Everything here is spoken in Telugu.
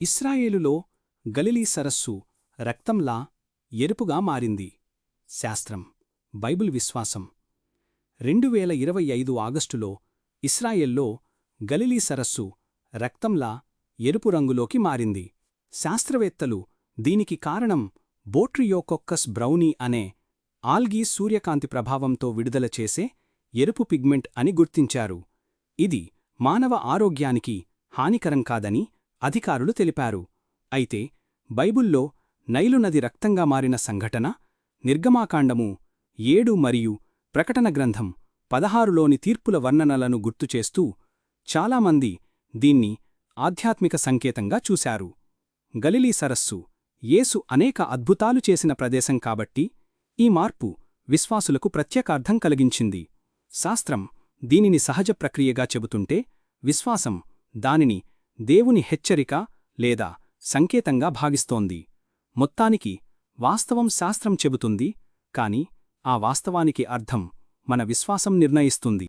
ఇస్రాయేలులో గలిలీ సరస్సు రక్తంలా ఎరుపుగా మారింది. శాస్త్రం బైబిల్ విశ్వాసం. రెండు వేల ఇరవై ఐదు ఆగస్టులో ఇస్రాయెల్లో గలిలీ సరస్సు రక్తంలా ఎరుపు రంగులోకి మారింది. శాస్త్రవేత్తలు దీనికి కారణం బోట్రియోకొక్కస్ బ్రౌనీ అనే ఆల్గీ సూర్యకాంతి ప్రభావంతో విడుదల చేసే ఎరుపు పిగ్మెంట్ అని గుర్తించారు. ఇది మానవ ఆరోగ్యానికి హానికరం కాదని అధికారులు తెలిపారు. అయితే బైబుల్లో నైలు నది రక్తంగా మారిన సంఘటన నిర్గమాకాండము ఏడు మరియు ప్రకటన గ్రంథం పదహారులోని తీర్పుల వర్ణనలను గుర్తుచేస్తూ చాలామంది దీన్ని ఆధ్యాత్మిక సంకేతంగా చూశారు. గలిలీ సరస్సు యేసు అనేక అద్భుతాలు చేసిన ప్రదేశం కాబట్టి ఈ మార్పు విశ్వాసులకు ప్రత్యేకార్థం కలిగించింది. శాస్త్రం దీనిని సహజ ప్రక్రియగా చెబుతుంటే విశ్వాసం దానిని దేవుని హెచ్చరిక లేదా సంకేతంగా భావిస్తోంది మొత్తానికి వాస్తవం శాస్త్రం చెబుతుంది కాని ఆ వాస్తవానికి అర్థం మన విశ్వాసం నిర్ణయిస్తుంది.